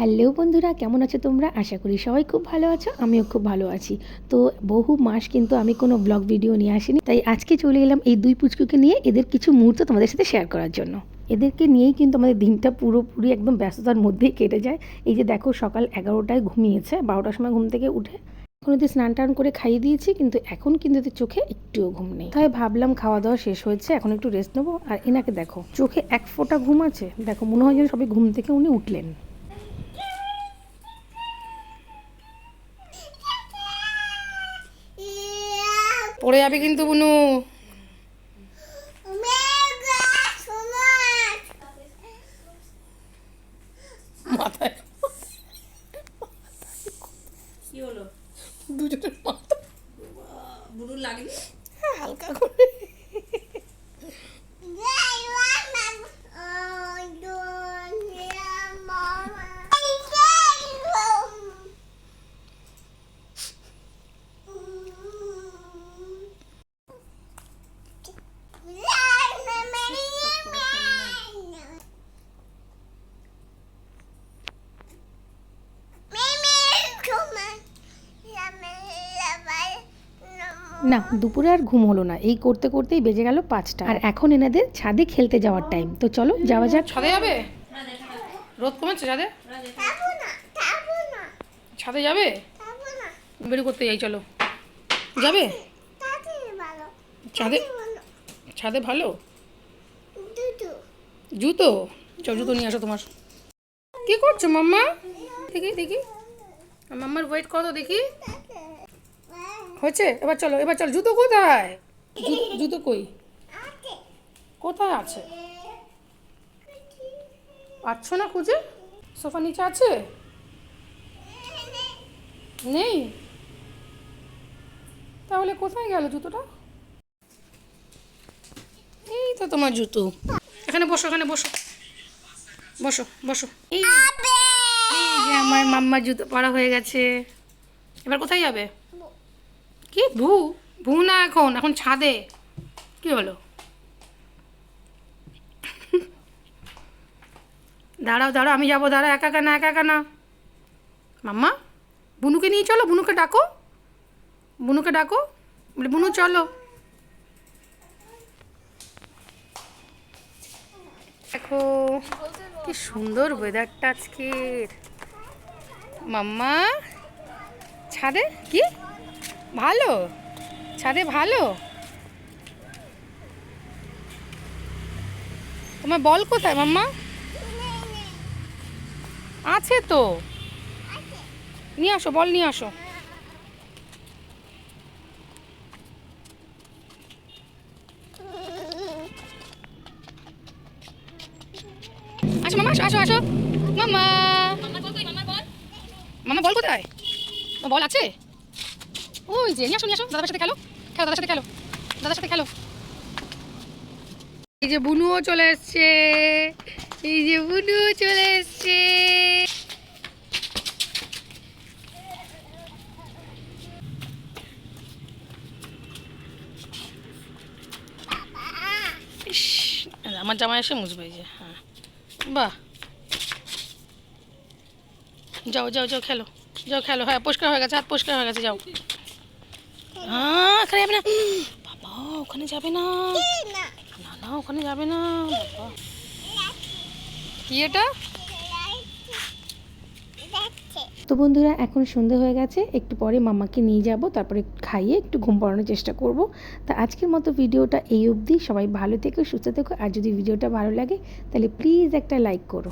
Hello বন্ধুরা, কেমন আছো তোমরা? আশা করি সবাই খুব ভালো আছো, আমিও খুব ভালো আছি। তো বহু মাস কিন্তু আমি কোনো ব্লগ ভিডিও নিয়ে আসিনি, তাই আজকে চলে এলাম এই দুই পুচকুকে নিয়ে এদের কিছু মুহূর্ত তোমাদের সাথে শেয়ার করার জন্য। এদেরকে নিয়েই কিন্তু আমাদের দিনটা পুরোপুরি একদম ব্যস্ততার মধ্যেই কেটে যায়। এই যে দেখো, সকাল এগারোটায় ঘুমিয়েছে, বারোটার সময় ঘুম থেকে উঠে এখন ওদের স্নান টান করে খাইয়ে দিয়েছি, কিন্তু এখন কিন্তু এদের চোখে একটুও ঘুম নেই। তাই ভাবলাম খাওয়া দাওয়া শেষ হয়েছে, এখন একটু রেস্ট নেব। আর এনাকে দেখো, চোখে এক ফোঁটা ঘুম আছে, দেখো মনে হয় যেন সবাই ঘুম থেকে উনি উঠলেন। পড়ে যাবে কিন্তু বুনু। মাথায় কি হলো? দুজনের মাথা লাগলি হ্যাঁ, হালকা করে। না, দুপুরে আর ঘুম হলো না। এই করতে করতেই বেজে গেল পাঁচটা। আর এখন এনাদের ছাদে খেলতে যাওয়ার টাইম তো চলো, যাওয়া যাক। ছাদে যাবে? রোদ কমেছে ছাদে? ছাদে যাবে? বেরো করতে যাই, চলো। যাবে? ছাদে? ছাদে ভালো? জুতো? চল, জুতো নিয়ে আসো তোমার। কি করছ, মাম্মা? দেখি দেখি। মাম্মার ওয়েট কত, দেখি? হয়েছে? এবার চলো এবার চলো। জুতো কোথায়? জুতো কই? কোথায় আছে? পাচ্ছ না খুঁজে? সোফা নিচে আছে? নেই? তাহলে কোথায় গেল জুতোটা? এই তো তোমার জুতো। এখানে বসো এখানে বসো। বসো বসো। এই এই যে আমার মাম্মার জুতো পরা হয়ে গেছে। এবার কোথায় যাবে? কি? ভু? ভু না এখন এখন ছাদে। কি হলো? দাঁড়াও দাঁড়াও, আমি যাব, দাঁড়াও, একা একা না, একা একা না। মাম্মা, বুনুকে নিয়ে চলো, বুনুকে ডাকো। বুনুকে ডাকো। বলে, বুনু, চলো। দেখো, কি সুন্দর ওয়েদারটা আজকের। মাম্মা, ছাদে? কি? ভালো? ছাদে ভালো? তোমার বল কোথায় মাম্মা? আছে তো। নিয়ে আসো, বল নিয়ে আসো। আসো মামা আসো আসো মামা মামা বল কোথায়? বল আছে? ওই যে নিয়ে আসো নিয়ে আসো দাদার সাথে খেলো খেলো দাদার সাথে খেলো দাদার সাথে খেলো এই যে বুনুও চলে এসছে এই যে বুনুও চলে এসছে আমার জামাই এসে মুছবে এই যে হ্যাঁ। বাহ। যাও যাও যাও খেলো। যাও খেলো হ্যাঁ পরিষ্কার হয়ে গেছে হাত পরিষ্কার হয়ে গেছে যাও। হ্যাঁ যাবে না। বাবা ওখানে যাবে না। না। না ওখানে যাবে না। বাবা। কি এটা? তো বন্ধুরা এখন সন্ধে হয়ে গেছে। একটু পরে মামাকে নিয়ে যাব তারপরে খাইয়ে একটু ঘুম পাড়ানোর চেষ্টা করব। তা আজকের মতো ভিডিওটা এই অবধি। সবাই ভালো থেকো সুস্থ থেকো। আর যদি ভিডিওটা ভালো লাগে তাহলে প্লিজ একটা লাইক করো।